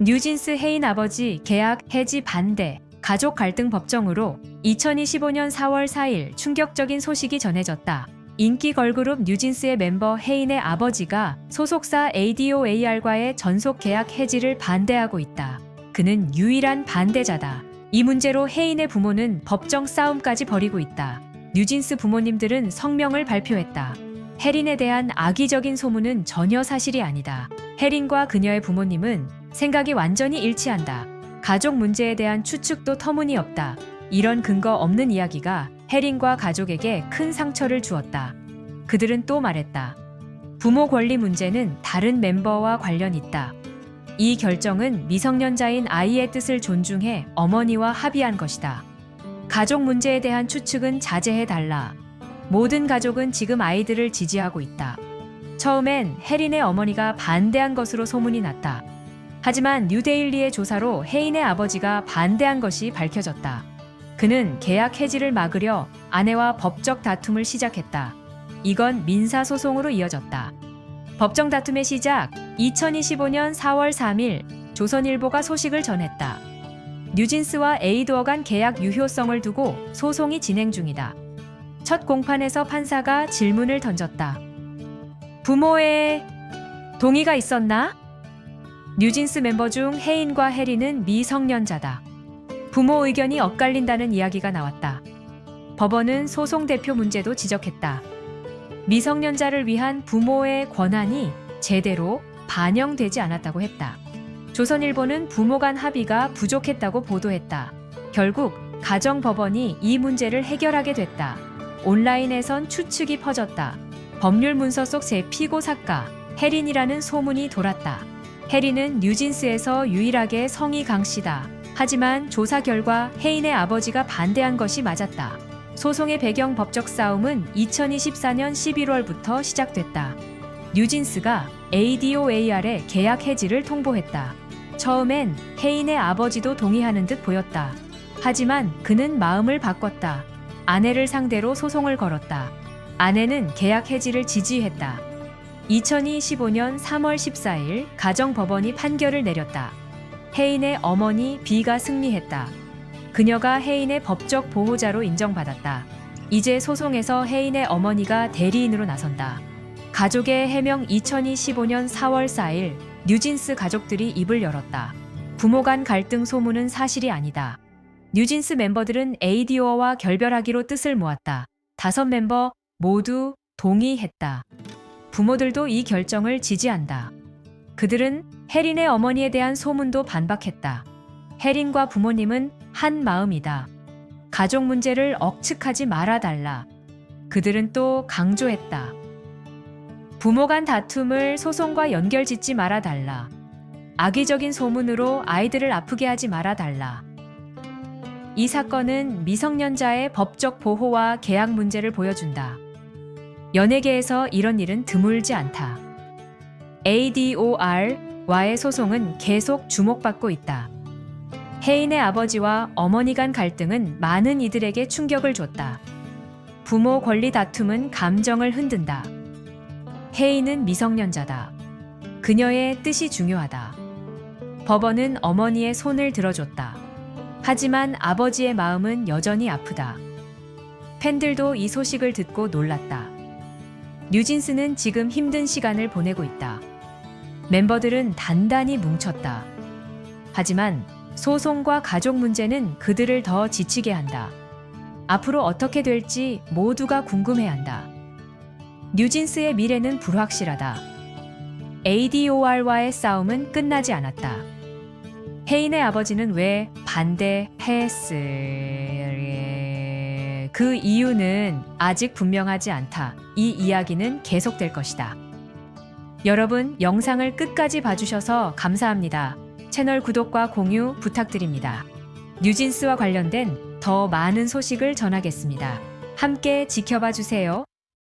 뉴진스 혜인 아버지 계약 해지 반대 가족 갈등 법정으로 2025년 4월 4일 충격적인 소식이 전해졌다. 인기 걸그룹 뉴진스의 멤버 혜인의 아버지가 소속사 ADOAR과의 전속 계약 해지를 반대하고 있다. 그는 유일한 반대자다. 이 문제로 혜인의 부모는 법정 싸움까지 벌이고 있다. 뉴진스 부모님들은 성명을 발표했다. 혜린에 대한 악의적인 소문은 전혀 사실이 아니다. 혜린과 그녀의 부모님은 생각이 완전히 일치한다. 가족 문제에 대한 추측도 터무니없다. 이런 근거 없는 이야기가 혜린과 가족에게 큰 상처를 주었다. 그들은 또 말했다. 부모 권리 문제는 다른 멤버와 관련 있다. 이 결정은 미성년자인 아이의 뜻을 존중해 어머니와 합의한 것이다. 가족 문제에 대한 추측은 자제해 달라. 모든 가족은 지금 아이들을 지지하고 있다. 처음엔 혜린의 어머니가 반대한 것으로 소문이 났다. 하지만 뉴데일리의 조사로 혜인의 아버지가 반대한 것이 밝혀졌다. 그는 계약 해지를 막으려 아내와 법적 다툼을 시작했다. 이건 민사소송으로 이어졌다. 법정 다툼의 시작 2025년 4월 3일 조선일보가 소식을 전했다. 뉴진스와 에이도어 간 계약 유효성을 두고 소송이 진행 중이다. 첫 공판에서 판사가 질문을 던졌다. 부모의 동의가 있었나? 뉴진스 멤버 중 혜인과 혜리는 미성년자다. 부모 의견이 엇갈린다는 이야기가 나왔다. 법원은 소송 대표 문제도 지적했다. 미성년자를 위한 부모의 권한이 제대로 반영되지 않았다고 했다. 조선일보는 부모 간 합의가 부족했다고 보도했다. 결국 가정법원이 이 문제를 해결하게 됐다. 온라인에선 추측이 퍼졌다. 법률 문서 속새 피고 작가 혜린이라는 소문이 돌았다. 혜린은 뉴진스에서 유일하게 성이 강씨다. 하지만 조사 결과 혜인의 아버지가 반대한 것이 맞았다. 소송의 배경 법적 싸움은 2024년 11월부터 시작됐다. 뉴진스가 ADOAR의 계약 해지를 통보했다. 처음엔 혜인의 아버지도 동의하는 듯 보였다. 하지만 그는 마음을 바꿨다. 아내를 상대로 소송을 걸었다. 아내는 계약 해지를 지지했다. 2025년 3월 14일 가정법원이 판결을 내렸다. 혜인의 어머니 B가 승리했다. 그녀가 혜인의 법적 보호자로 인정받았다. 이제 소송에서 혜인의 어머니가 대리인으로 나선다. 가족의 해명 2025년 4월 4일 뉴진스 가족들이 입을 열었다. 부모 간 갈등 소문은 사실이 아니다. 뉴진스 멤버들은 에이디오와 결별하기로 뜻을 모았다. 다섯 멤버 모두 동의했다. 부모들도 이 결정을 지지한다. 그들은 혜린의 어머니에 대한 소문도 반박했다. 혜린과 부모님은 한 마음이다. 가족 문제를 억측하지 말아달라. 그들은 또 강조했다. 부모 간 다툼을 소송과 연결 짓지 말아달라. 악의적인 소문으로 아이들을 아프게 하지 말아달라. 이 사건은 미성년자의 법적 보호와 계약 문제를 보여준다. 연예계에서 이런 일은 드물지 않다. ADOR와의 소송은 계속 주목받고 있다. 혜인의 아버지와 어머니 간 갈등은 많은 이들에게 충격을 줬다. 부모 권리 다툼은 감정을 흔든다. 혜인은 미성년자다. 그녀의 뜻이 중요하다. 법원은 어머니의 손을 들어줬다. 하지만 아버지의 마음은 여전히 아프다. 팬들도 이 소식을 듣고 놀랐다. 뉴진스는 지금 힘든 시간을 보내고 있다. 멤버들은 단단히 뭉쳤다. 하지만 소송과 가족 문제는 그들을 더 지치게 한다. 앞으로 어떻게 될지 모두가 궁금해한다. 뉴진스의 미래는 불확실하다. ADOR와의 싸움은 끝나지 않았다. 혜인의 아버지는 왜 반대했을 그 이유는 아직 분명하지 않다. 이 이야기는 계속될 것이다. 여러분, 영상을 끝까지 봐주셔서 감사합니다. 채널 구독과 공유 부탁드립니다. 뉴진스와 관련된 더 많은 소식을 전하겠습니다. 함께 지켜봐 주세요.